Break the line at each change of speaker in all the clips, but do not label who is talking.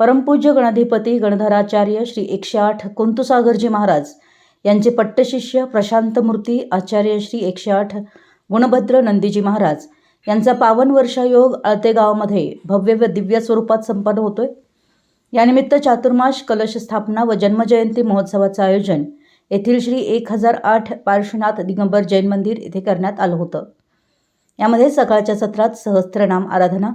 परमपूज्य गणाधिपती गणधराचार्य श्री एकशे आठ कुंतुसागरजी महाराज यांचे पट्टशिष्य प्रशांतमूर्ती आचार्य श्री एकशे आठ गुणभद्र नंदीजी महाराज यांचा पावन वर्षायोग आळतेगावामध्ये भव्य व दिव्य स्वरूपात संपन्न होतोय. यानिमित्त चातुर्मास कलश स्थापना व जन्मजयंती महोत्सवाचं आयोजन येथील श्री एक हजार आठ पार्श्वनाथ दिगंबर जैन मंदिर येथे करण्यात आलं होतं. यामध्ये सकाळच्या सत्रात सहस्त्रनाम आराधना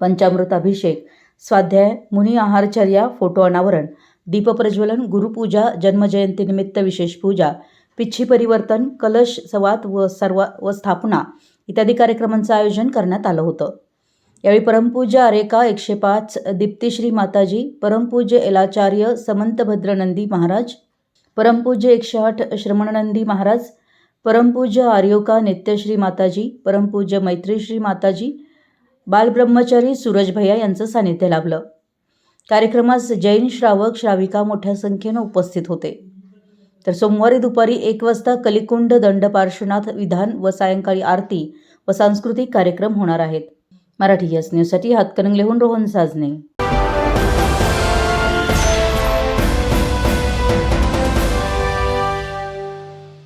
पंचामृत अभिषेक स्वाध्याय मुनी आहारचर्या फोटो अनावरण दीपप्रज्वलन गुरुपूजा जन्मजयंतीनिमित्त विशेष पूजा पिच्छी परिवर्तन कलश संवाद व सर्व व स्थापना इत्यादी कार्यक्रमांचं आयोजन करण्यात आलं होतं. यावेळी परमपूज्य अरेका एकशे पाच दीप्तिश्री माताजी परमपूज्य एलाचार्य समंतभद्र नंदी महाराज परमपूज्य एकशे आठ श्रमणनंदी महाराज परमपूज्य आर्योका नित्यश्री माताजी परमपूज्य मैत्रीश्री माताजी बालब्रह्मचारी सूरज भैया यांचं सानिध्य लाभलं. कार्यक्रमास जैन श्रावक श्राविका मोठ्या संख्येनं उपस्थित होते. तर सोमवारी दुपारी एक वाजता कलिकुंड दंड पार्श्वनाथ विधान व सायंकाळी आरती व सांस्कृतिक कार्यक्रम होणार आहेत. मराठी यस न्यूजसाठी हातकणंगलेहून रोहन साजने.